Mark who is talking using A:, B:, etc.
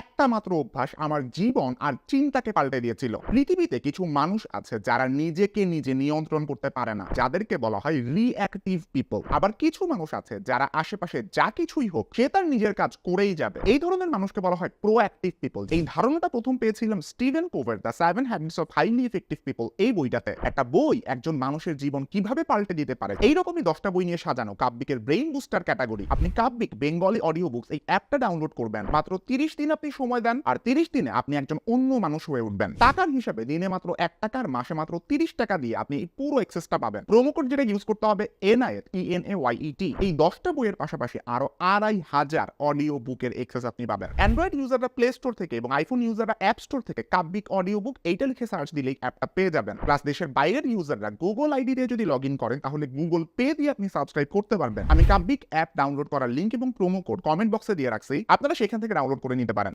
A: একটা মাত্র অভ্যাস আমার জীবন আর চিন্তাকে পাল্টে দিয়েছিল। পৃথিবীতে কিছু মানুষ আছে যারা নিজেকে নিজে নিয়ন্ত্রণ করতে পারে না, যাদেরকে বলা হয় রিঅ্যাক্টিভ পিপল আবার কিছু মানুষ আছে যারা আশেপাশে যা কিছুই হোক, সে তার নিজের কাজ করেই যাবে। এই ধরনের মানুষকে বলা হয় প্রোঅ্যাক্টিভ পিপল এই ধারণাটা প্রথম পেয়েছিলাম Steven Covey the seven habits of highly effective people এই বইটাতে। একটা বই একজন মানুষের জীবন কীভাবে পাল্টে দিতে পারে, এইরকমই দশটা বই নিয়ে সাজানো, কাব্যিকের ব্রেইন বুস্টার ক্যাটাগরি আপনি কাব্যিক বেঙ্গলি অডিও বুকস এই অ্যাপটা ডাউনলোড করবেন। মাত্র তিরিশ দিন আপনি সময় দেন আর তিরিশ দিনে আপনি একজন অন্য মানুষ হয়ে উঠবেন। টাকার হিসাবে দিনে মাত্র এক টাকার মাসে মাত্র তিরিশ টাকা দিয়ে আপনি এই পুরো এক্সেসটা পাবেন। প্রোমো কোড যেটা ইউজ করতে হবে এনআইএত ই এ ওয়াই টি এই দশটা বইয়ের পাশাপাশি আরও আড়াই হাজার অডিও বুকের এক্সেস আপনি পাবেন। অ্যান্ড্রয়েড ইউজাররা প্লে স্টোর থেকে এবং আইফোন ইউজাররা অ্যাপ স্টোর থেকে কাব্যিক অডিও বুক এইটা লিখে সার্চ দিলেই অ্যাপটা পেয়ে যাবেন। প্লাস দেশের বাইরের ইউজাররা গুগল আইডি দিয়ে যদি লগ ইন করেন, তাহলে গুগল পে দিয়ে আপনি সাবস্ক্রাইব করতে পারবেন। আমি কাব্যিক অ্যাপ ডাউনলোড করার লিঙ্ক এবং প্রোমো কোড কমেন্ট বক্সে দিয়ে রাখছি। আপনারা সেখান থেকে ডাউনলোড করে নিতে পারেন।